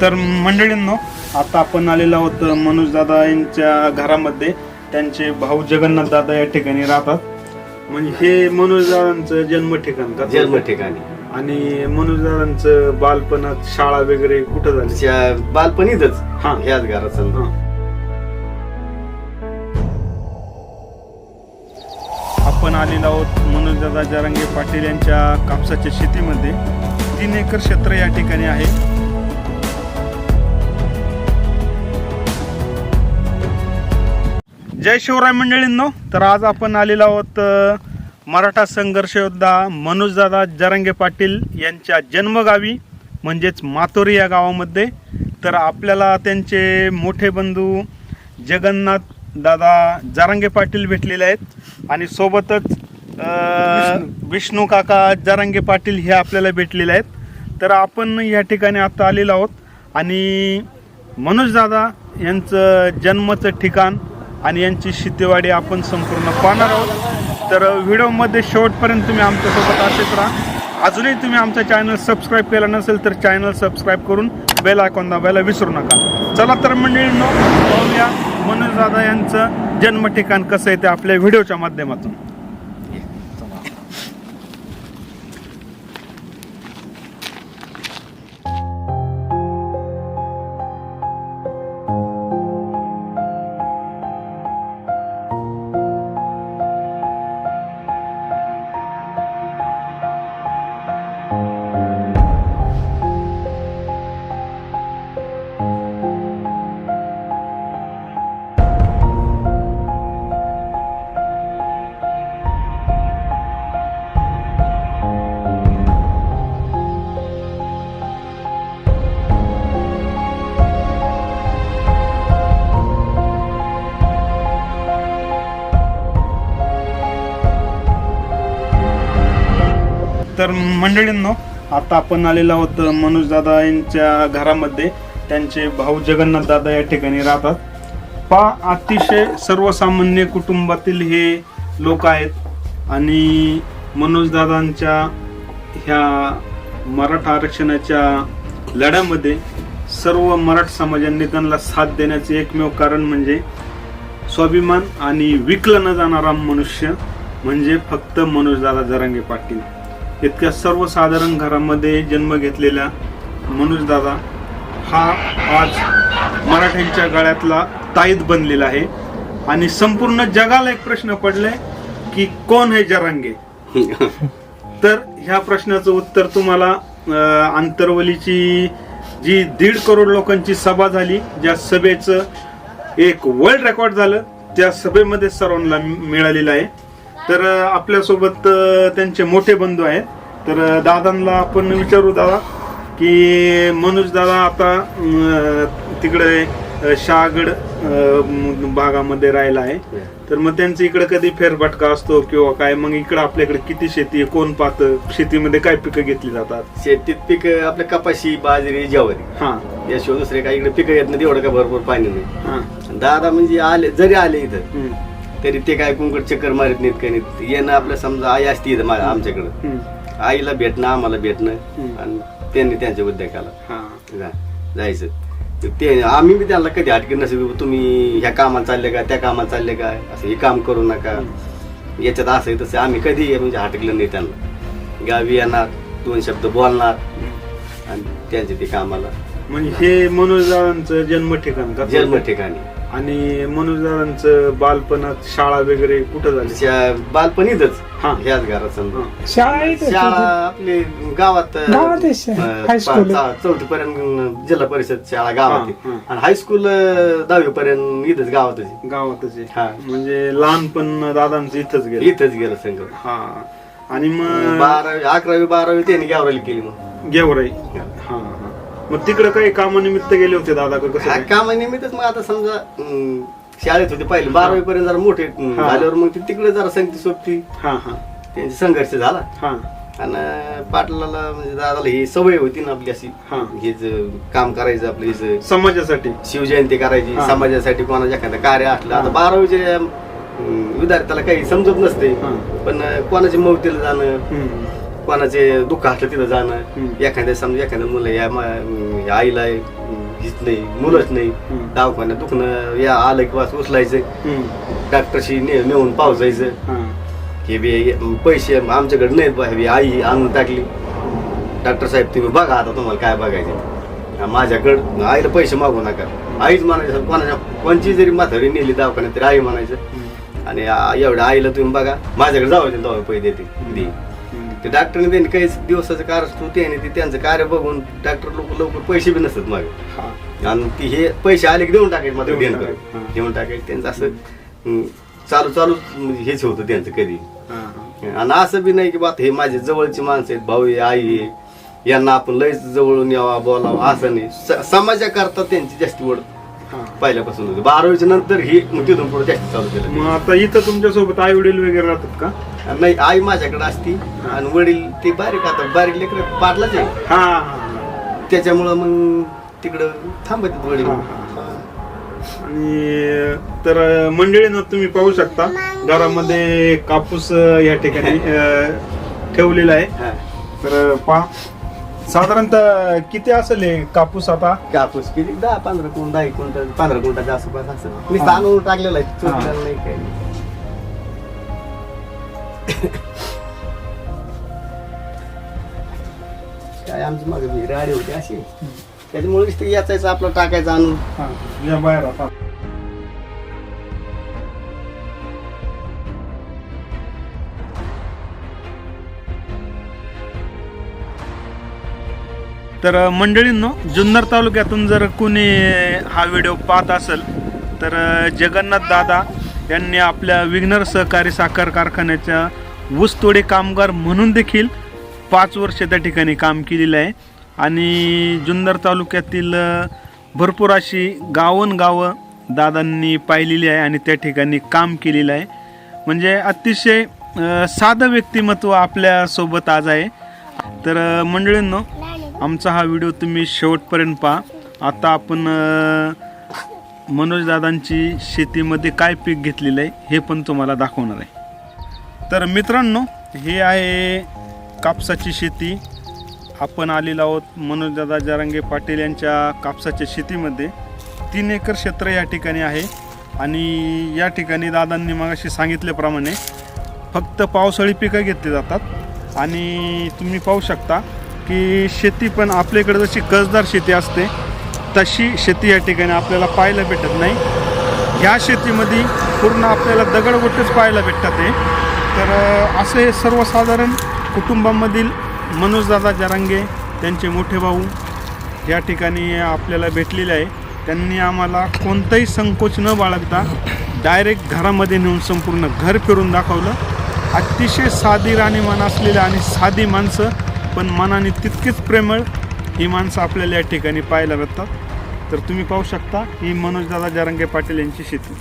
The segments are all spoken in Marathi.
तर मंडळींनो आता आपण आलेलो आहोत मनोज दादा यांच्या घरामध्ये. त्यांचे भाऊ जगन्नाथ दादा या ठिकाणी राहतात. म्हणजे हे मनोज दादांचं जन्म ठिकाण का? जन्म ठिकाणी. आणि मनोज दादांचं बालपणात शाळा वगैरे कुठं झाली? बालपणीतच हा. ह्याच घरात. आपण आलेलो आहोत मनोज दादा जारंगे पाटील यांच्या कापसाच्या शेतीमध्ये. तीन एकर क्षेत्र या ठिकाणी आहे. जय शिवराय मंडळींनो तर आज आपण आलेलो आहोत मराठा संघर्ष योद्धा मनोजदादा जरंगे पाटील यांच्या जन्मगावी म्हणजेच मातोरी या गावामध्ये. तर आपल्याला त्यांचे मोठे बंधू जगन्नाथ दादा जारंगे पाटील भेटलेले आहेत. आणि सोबतच विष्णू काका जारंगे पाटील हे आपल्याला भेटलेले आहेत. तर आपण या ठिकाणी आता आलेलो आहोत. आणि मनोजदादा यांचं जन्माचं ठिकाण आणि यांची शितेवाडी आपण संपूर्ण पाहणार आहोत. तर व्हिडिओमध्ये शेवटपर्यंत तुम्ही आमच्यासोबत असेच राहा. अजूनही तुम्ही आमचा चॅनल सबस्क्राईब केला नसेल तर चॅनल सबस्क्राईब करून बेल आयकॉन दाबायला विसरू नका. चला तर मंडळींनो पाहूया मनोज दादा यांचं जन्म ठिकाण कसं आहे ते आपल्या व्हिडिओच्या माध्यमातून. तर मंडळींनो आता आपण आलेलो आहोत मनोज दादा यांच्या घरामध्ये. त्यांचे भाऊ जगन्नाथ दादा या ठिकाणी राहतात. पा अतिशय सर्वसामान्य कुटुंबातील हे लोक आहेत आणि मनोज दादांच्या ह्या मराठा आरक्षणाच्या लढ्यामध्ये सर्व मराठा समाजांनी त्यांना साथ देण्याचे एकमेव कारण म्हणजे स्वाभिमान आणि विकलं न जाणारा मनुष्य म्हणजे फक्त मनोजदादा जरांगे पाटील. इतक्या सर्वसाधारण घरामध्ये जन्म घेतलेला मनोजदादा हा आज मराठ्यांच्या गळ्यातला ताईत बनलेला आहे. आणि संपूर्ण जगाला एक प्रश्न पडलाय की कोण आहे जरांगे? तर ह्या प्रश्नाचं उत्तर तुम्हाला आंतरवलीची जी दीड करोड लोकांची सभा झाली ज्या सभेचं एक वर्ल्ड रेकॉर्ड झालं त्या सभेमध्ये सर्वांना मिळालेलं आहे. तर आपल्यासोबत त्यांचे मोठे बंधू आहेत. तर दादांना आपण विचारू दादा की मनोज दादा आता तिकडे शहागड भागामध्ये राहिला आहे. तर मग त्यांचं इकडे कधी फेरफटका असतो किंवा काय? मग इकडे आपल्याकडे किती शेती आहे? कोण पाहतं शेतीमध्ये काय पिकं घेतली जातात? शेतीत पीक आपल्या कपाशी बाजरी ज्वारी. हा. याशिवाय दुसरे काही इकडे पिकं येत नाही एवढं का भरपूर पाणी नाही. हा. दादा म्हणजे आले जरी आले इथं हम्म, तरी ते काय कुंकड चक्कर मारत नाहीत काही नाहीत. येणं आपलं समजा आई असती इथं मा- आमच्याकडं. आईला भेटणं आम्हाला भेटणं. आणि त्यांनी त्यांच्या उद्योगाला हा. जा- जायचं. तर ते आम्ही बी त्यांना कधी हटके नसेल तुम्ही ह्या कामाला चालले का त्या कामाला चालले का असं हे काम करू नका. याच्यात असं आहे तसं आम्ही कधी म्हणजे हटकलं नाही त्यांना. गावी येणार दोन शब्द बोलणार आणि त्यांचे ते कामाला म्हणजे हे मनोजदारांचं जन्म ठिकाण का? जन्म ठिकाणी आणि मनोजदारांचं बालपणात शाळा वगैरे कुठं झाली बालपणीतच हा. ह्याच घरात समजा. शाळा इथं. शाळा आपली गावात शाळा. हायस्कूल. चौथी पर्यंत जिल्हा परिषद शाळा गावात आहे. हा. आणि हायस्कूल दहावी पर्यंत इथंच गावातच आहे. गावातच आहे. हा. म्हणजे लहानपण दादांचं इथंच गेलं इथंच गेलं संघ हा आणि मग बारावी अकरावी बारावी त्यांनी गावराली केली मग गेवराई हा मग तिकडे काही कामानिमित्त गेले होते दादा का कसं हा काय? कामानिमित्तच मग आता समजा अं, शाळेत होते पहिले बारावी पर्यंत जरा मोठे अं, हा. झाल्यावर मग ते तिकडे जरा संगती सोबती हा हा त्यांचा संघर्ष झाला हा आणि पाटलाला म्हणजे दादाला ही सवय होती ना आपली अशी हा. हेच काम करायचं आपलं हिचं समाजासाठी शिवजयंती करायची हा. समाजासाठी कोणाच्या एखादं कार्य असलं आता हा. बारावीचे विद्यार्थ्याला काही समजत नसते हा. पण कोणाच्या मवतीला जाणं हम्म. कोणाचे दुःख असलं तिथं जाणं. एखाद्या समजा एखाद्या मुलं या आईला हीच नाही मुलंच नाही. दवाखान्यात दुखणं या आलं की वास उचलायचं. डॉक्टरशी ने नेऊन पावसायचं हा. हे बी पैसे आमच्याकडे नाहीत बा बी आई आणून टाकली डॉक्टर साहेब तुम्ही बघा आता तुम्हाला काय बघायचं माझ्याकडं आईला पैसे मागू नका आईच म्हणायचं कोणाच्या कोणची जरी म्हातारी नेली दवाखान्यात तरी आई म्हणायचं. आणि एवढ्या आईला तुम्ही बघा माझ्याकडे जाऊ दे तेव्हा पैसे देते. ते डॉक्टरने त्यांनी काही दिवसाचं कार्य असतो त्याने ते त्यांचं कार्य बघून डॉक्टर लोक लवकर पैसे बी नसतात मागे. आणि ती हे पैसे आले की देऊन टाकायचे मात्र देऊन देण टाकायचे. करून. देऊन टाकायचे त्यांचं असं चालू चालू म्हणजे हेच होतं त्यांचं कधी. आणि असं बी नाही की बात हे माझे जवळची माणसं आहेत भाऊ आहे आई आहे यांना आपण लयच जवळून यावा बोलावा असं नाही समाजाकरता त्यांची जास्त ओढ. पहिल्यापासून होती. बारावीच्या नंतर ही मग तिथून पुढे जास्त चालू केलं. मग आता इथं तुमच्यासोबत आई वडील वगैरे राहतात का? नाही आई माझ्याकडे असती आणि वडील ते बारीक आता बारीक लेकर पाडलाच आहे हा. त्याच्यामुळं मग तिकडं थांबत वडील. आणि तर मंडळीनं तुम्ही पाहू शकता घरामध्ये कापूस या ठिकाणी ठेवलेला आहे. हा. तर पा साधारणतः किती असेल हे कापूस आता? कापूस किती? दहा पंधरा कोण दहा क्विंटल पंधरा क्विंटलच्या आसपास असं मी आणून टाकलेलं आहे चोरलेलं नाही काही नाही. काय आमची मागे राडी होती अशी. त्याच्यामुळे नुसतं याचायचं आपलं टाकायचं आणून. हा, या बाहेर आता. तर मंडळींनो जुन्नर तालुक्यातून जर कोणी हा व्हिडिओ पाहत असेल तर जगन्नाथ दादा यांनी आपल्या विघ्नर सहकारी साखर कारखान्याच्या ऊसतोडे कामगार म्हणून देखील पाच वर्ष त्या ठिकाणी काम केलेलं आहे. आणि जुन्नर तालुक्यातील भरपूर अशी गावोन गावं दादांनी पाहिलेली आहे आणि त्या ठिकाणी काम केलेलं आहे. म्हणजे अतिशय साधं व्यक्तिमत्व आपल्यासोबत आज आहे. तर मंडळींनो आमचा हा व्हिडिओ तुम्ही शेवटपर्यंत पहा. आता आपण मनोजदादांची शेतीमध्ये काय पीक घेतलेलं आहे हे पण तुम्हाला दाखवणार आहे. तर मित्रांनो हे आहे कापसाची शेती. आपण आलेलो आहोत मनोजदादा जारांगे पाटील यांच्या कापसाच्या शेतीमध्ये. तीन एकर क्षेत्र या ठिकाणी आहे आणि या ठिकाणी दादांनी मगाशी सांगितल्याप्रमाणे फक्त पावसाळी पिकं घेतली जातात. आणि तुम्ही पाहू शकता की शेती पण आपल्याकडे जशी कसदार शेती असते तशी शेती या ठिकाणी आपल्याला पाहायला भेटत नाही. ह्या शेतीमध्ये पूर्ण आपल्याला दगडगोटेच पाहायला भेटतात हे. तर असे असं हे सर्वसाधारण कुटुंबामधील मनोजदादा जरांगे त्यांचे मोठे भाऊ या ठिकाणी आपल्याला भेटलेले आहे. त्यांनी आम्हाला कोणताही संकोच न बाळगता डायरेक्ट घरामध्ये नेऊन संपूर्ण घर फिरून दाखवलं. अतिशय साधी राणीमान असलेली आणि साधी माणसं पण मनाने तितकीच प्रेमळ ही माणसं आपल्याला या ठिकाणी पाहायला भेटतात. तर तुम्ही पाहू शकता ही मनोजदादा जारंगे पाटील यांची शेती.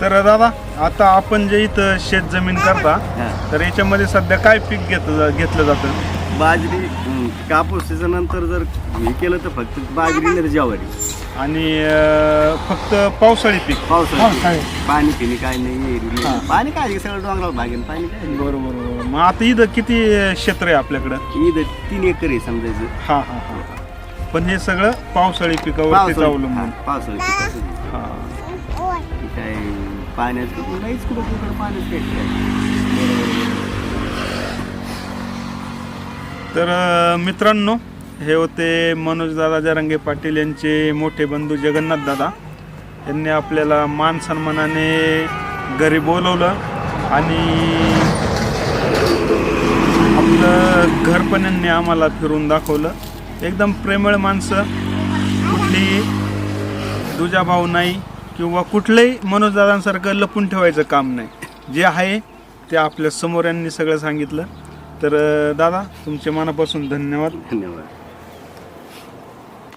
तर दादा आता आपण जे इथं शेत जमीन करता तर याच्यामध्ये सध्या काय पीक घेत घेतलं जातं? बाजरी हं, कापूस त्याच्यानंतर जर हे केलं तर फक्त बाजरी नाही तर ज्वारी. आणि अं, फक्त पावसाळी पीक. पावसाळ्यात पावसाळ्यात. पाणी पिणी काय नाही एरवी हा. पाणी काय सगळं डोंगरावर भागेन पाणी काय नाही. बरोबर बरोबर. मग आता इथं किती क्षेत्र आहे आपल्याकडं? इथं तीन एकर आहे समजायचं. हा हा हा. पण हे सगळं पावसाळी पिकावरतीच पावसाळी. अवलंबून. हा, पावसाळी पिकाचं. हा. हे काय पाण्याचं नाहीच कुठं कुठं पाण्याच काय तर मित्रांनो हे होते मनोजदादा जरंगे पाटील यांचे मोठे बंधू जगन्नाथ दादा. यांनी आपल्याला मान सन्मानाने घरी बोलवलं आणि आपलं घरपण्यांनी आम्हाला फिरून दाखवलं. एकदम प्रेमळ माणसं. कुठलीही दुजाभाव नाही. किंवा कुठलंही मनोजदादांसारखं लपून ठेवायचं काम नाही. जे आहे ते आपल्यासमोर यांनी सगळं सांगितलं. तर दादा तुमचे मनापासून धन्यवाद. धन्यवाद.